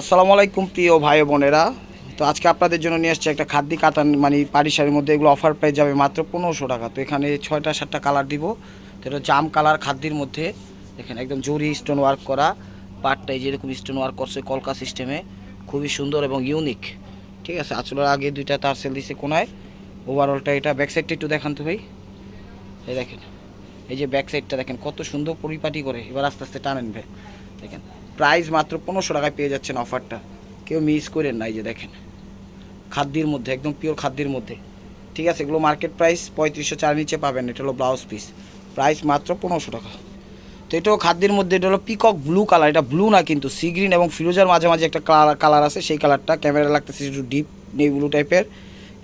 আসসালামু আলাইকুম প্রিয় ভাই বোনেরা। তো আজকে আপনাদের জন্য নিয়ে আসছে একটা খাদ্য কাতান মানে পাড়ি মধ্যে এগুলো অফার প্রাইস যাবে মাত্র পনেরোশো টাকা। তো এখানে ছয়টা, সাতটা কালার দিব। তো এটা জাম কালার খাদ্যের মধ্যে। দেখেন একদম জরি স্টোন ওয়ার্ক করা। পাটটাই যেরকম স্টোন ওয়ার্ক করছে কলকা সিস্টেমে খুবই সুন্দর এবং ইউনিক ঠিক আছে আসলে আগে দুইটা তার সেল দিছে কোনায়। ওভারঅলটা এটা ব্যাক সাইডটা একটু দেখান তো ভাই। এই দেখেন, এই যে ব্যাক সাইডটা দেখেন, কত সুন্দর পরিপাটি করে। এবার আস্তে আস্তে টানেন ভাই। দেখেন। প্রাইস মাত্র পনেরোশো টাকায় পেয়ে যাচ্ছেন অফারটা। কেউ মিস করেন না, এই যে দেখেন। খাদ্যের মধ্যে, একদম পিওর খাদ্যের মধ্যে। ঠিক আছে, এগুলো মার্কেট প্রাইস পঁয়ত্রিশশো চার নিচে পাবেন, এটা হলো ব্লাউজ পিস প্রাইস মাত্র পনেরোশো টাকা। তো এটাও খাদ্যের মধ্যে, এটা হলো পিকক ব্লু কালার এটা ব্লু না কিন্তু সি গ্রিন এবং ফিরোজার মাঝে মাঝে একটা কালার কালার আছে, সেই কালারটা ক্যামেরা লাগতেছে একটু ডিপ নেভি ব্লু টাইপের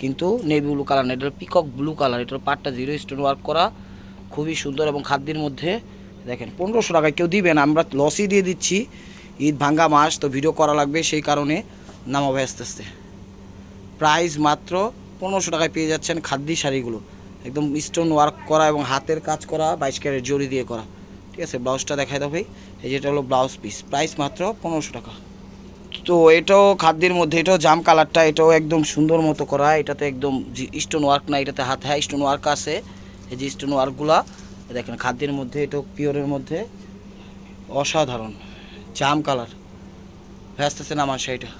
কিন্তু নেভি ব্লু কালার না, এটা হলো পিকক ব্লু কালার এটার পাটটা জিরো স্টোন ওয়ার্ক করা। খুবই সুন্দর এবং খাদ্যের মধ্যে, দেখেন, পনেরোশো টাকায় কেউ দিবেন আমরা লসই দিয়ে দিচ্ছি। ঈদ ভাঙ্গা মাস, তো ভিডিও করা লাগবে সেই কারণে নামাবে আস্তে আস্তে। প্রাইস মাত্র পনেরোশো টাকায় পেয়ে যাচ্ছেন খাদ্যি শাড়িগুলো। একদম স্টোন ওয়ার্ক করা এবং হাতের কাজ করা, বাইশ ক্যারেট জড়ি দিয়ে করা। ঠিক আছে ব্লাউজটা দেখাই দাও ভাই। এই যেটা হলো ব্লাউজ পিস প্রাইস মাত্র পনেরোশো টাকা। তো এটাও খাদ্যের মধ্যে, এটাও জাম কালারটা, এটাও একদম সুন্দর মতো করা। এটাতে একদম স্টোন ওয়ার্ক না, এটাতে হাতে হ্যাঁ স্টোন ওয়ার্ক আছে। এই যে স্টোন ওয়ার্কগুলা দেখেন খাদ্যের মধ্যে, এটাও পিওরের মধ্যে। অসাধারণ। জাম কালার। ভেস্তেছে না আমার সেইটা।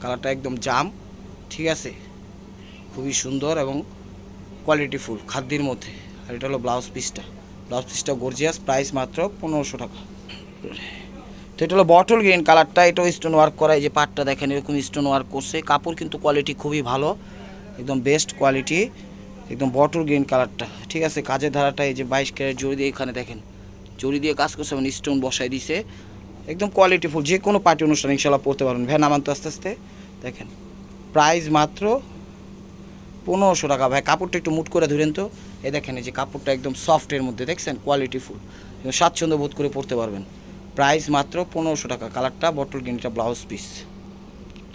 কালারটা একদম জাম, ঠিক আছে? খুবই সুন্দর এবং কোয়ালিটিফুল খাদ্যের মধ্যে। আর এটা হলো ব্লাউজ পিসটা ব্লাউজ পিসটা গর্জিয়াস প্রাইস মাত্র পনেরোশো টাকা। তো এটা হলো বটল গ্রিন কালারটা, এটাও স্টোন ওয়ার্ক করা। এই যে পাটটা দেখেন, এরকম স্টোন ওয়ার্ক করছে। কাপড় কিন্তু কোয়ালিটি খুবই ভালো, একদম বেস্ট কোয়ালিটি একদম বটল গ্রিন কালারটা, ঠিক আছে? কাজের ধারাটা এই যে বাইশ ক্যারেট জড়ি দিয়ে এখানে দেখেন। জড়ি দিয়ে কাজ করছে মানে স্টোন বসাই দিছে। একদম কোয়ালিটিফুল যে কোনো পার্টি অনুষ্ঠান ইনশাল্লাহ পড়তে পারবেন। ভ্যান নামান্ত আস্তে আস্তে, দেখেন প্রাইস মাত্র পনেরোশো টাকা। ভাই, কাপড়টা একটু মুট করে ধরেন তো। এ দেখেন, এই যে কাপড়টা একদম সফটের মধ্যে, দেখছেন? কোয়ালিটিফুল স্বাচ্ছন্দ্য বোধ করে পড়তে পারবেন। প্রাইস মাত্র পনেরোশো টাকা। কালারটা বটল গ্রিনটা ব্লাউজ পিস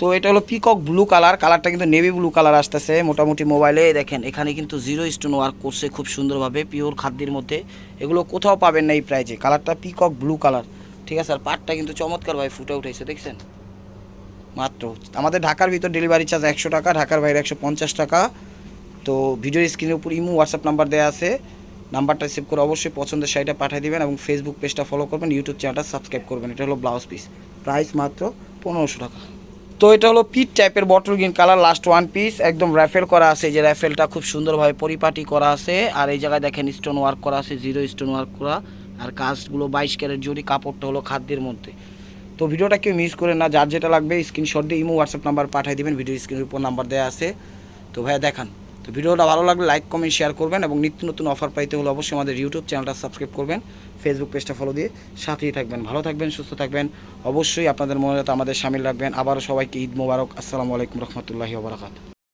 তো এটা হলো পিকক ব্লু কালার কালারটা কিন্তু নেভি ব্লু কালার আসতেছে মোটামুটি মোবাইলে দেখেন, এখানে কিন্তু জিরো স্টোন ওয়ার্ক করছে খুব সুন্দরভাবে পিওর খাদ্যের মধ্যে। এগুলো কোথাও পাবেন না এই প্রাইজে কালারটা পিকক ব্লু কালার ঠিক আছে, আর পাটটা কিন্তু চমৎকারভাবে ফুটে উঠেছে, দেখছেন? মাত্র। আমাদের ঢাকার ভিতর ডেলিভারি চার্জ একশো টাকা, ঢাকার বাইরে একশো পঞ্চাশ টাকা। তো ভিডিওর স্ক্রিনের উপর ইমো হোয়াটসঅ্যাপ নাম্বার দেওয়া আছে। নাম্বারটা সেভ করে অবশ্যই পছন্দের শাড়িটা পাঠিয়ে দেবেন এবং ফেসবুক পেজটা ফলো করবেন ইউটিউব চ্যানেলটা সাবস্ক্রাইব করবেন। এটা হলো ব্লাউজ পিস প্রাইস মাত্র পনেরোশো টাকা। তো এটা হলো পিট টাইপের bottle green colour last one piece একদম র্যাফেল করা আছে যে র্যাফেলটা খুব সুন্দরভাবে পরিপাটি করা আছে, আর এই জায়গায় দেখেন স্টোন ওয়ার্ক করা আছে জিরো স্টোন ওয়ার্ক করা, আর কাজগুলো বাইশ ক্যারেট জরি, কাপড়টা হলো খাদ্যের মধ্যে। তো ভিডিওটা কেউ মিস করে না, যার যেটা লাগবে স্ক্রিনশট দিয়ে ইমো হোয়াটসঅ্যাপ নাম্বার পাঠিয়ে দেবেন ভিডিও স্ক্রিনের উপর নাম্বার দেওয়া আছে। তো ভাইয়া দেখান। তো ভিডিওটা ভালো লাগলে লাইক, কমেন্ট, শেয়ার করবেন এবং নিত্য নতুন অফার পাইতে হলে অবশ্যই আমাদের ইউটিউব চ্যানেলটা সাবস্ক্রাইব করবেন ফেসবুক পেজটা ফলো দিয়ে সাথেই থাকবেন। ভালো থাকবেন, সুস্থ থাকবেন। অবশ্যই আপনাদের মনে আমাদের সামিল রাখবেন। আবারও সবাইকে ঈদ মোবারক। আসসালামু আলাইকুম রহমতুল্লাহি ওবরাকাত